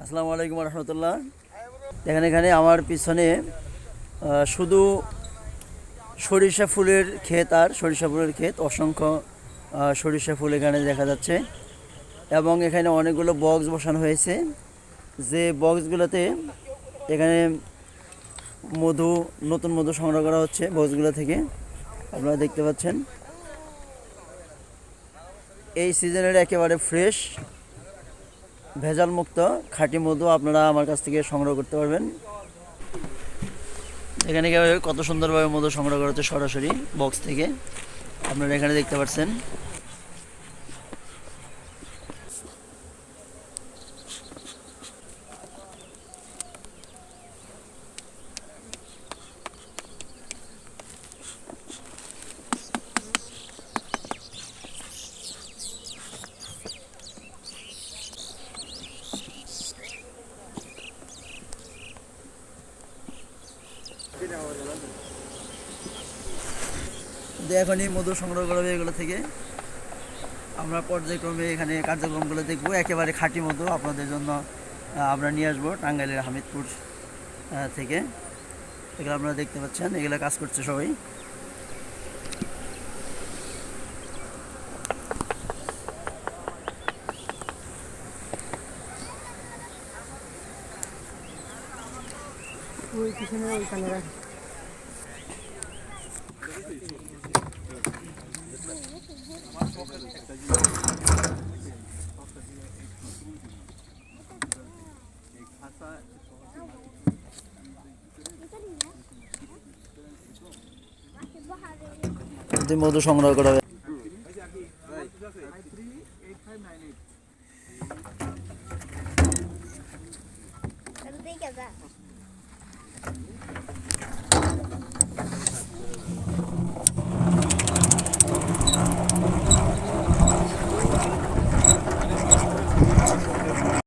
আসসালামু আলাইকুম রহমতুল্লাহ। দেখেন এখানে আমার পিছনে শুধু সরিষা ফুলের ক্ষেত আর সরিষা ফুলের ক্ষেত, অসংখ্য সরিষা ফুল এখানে দেখা যাচ্ছে। এবং এখানে অনেকগুলো বক্স বসানো হয়েছে। যে বক্সগুলোতে এখানে মধু, নতুন মধু সংগ্রহ করা হচ্ছে বক্সগুলো থেকে। আপনারা দেখতে পাচ্ছেন। এই সিজনের একেবারে ফ্রেশ ভেজাল মুক্ত খাঁটি মধু আপনারা আমার কাছ থেকে সংগ্রহ করতে পারবেন। এখানে কত সুন্দরভাবে মধু সংগ্রহ করা হচ্ছে সরাসরি বক্স থেকে। আপনারা এখানে দেখতে পাচ্ছেন। যে এখনই মধু সংগ্রহ করা হবে এগুলো থেকে, আমরা পর্যায়ক্রমে এখানে কার্যক্রমগুলো দেখব। একেবারে খাঁটি মধু আপনাদের জন্য আমরা নিয়ে আসব টাঙ্গাইলের হামিদপুর থেকে। এগুলো আপনারা দেখতে পাচ্ছেন, এগুলো কাজ করছে সবাই। ওই পিছনে ওই ক্যামেরা অন্তিম মধু সংগ্রহ করা হবে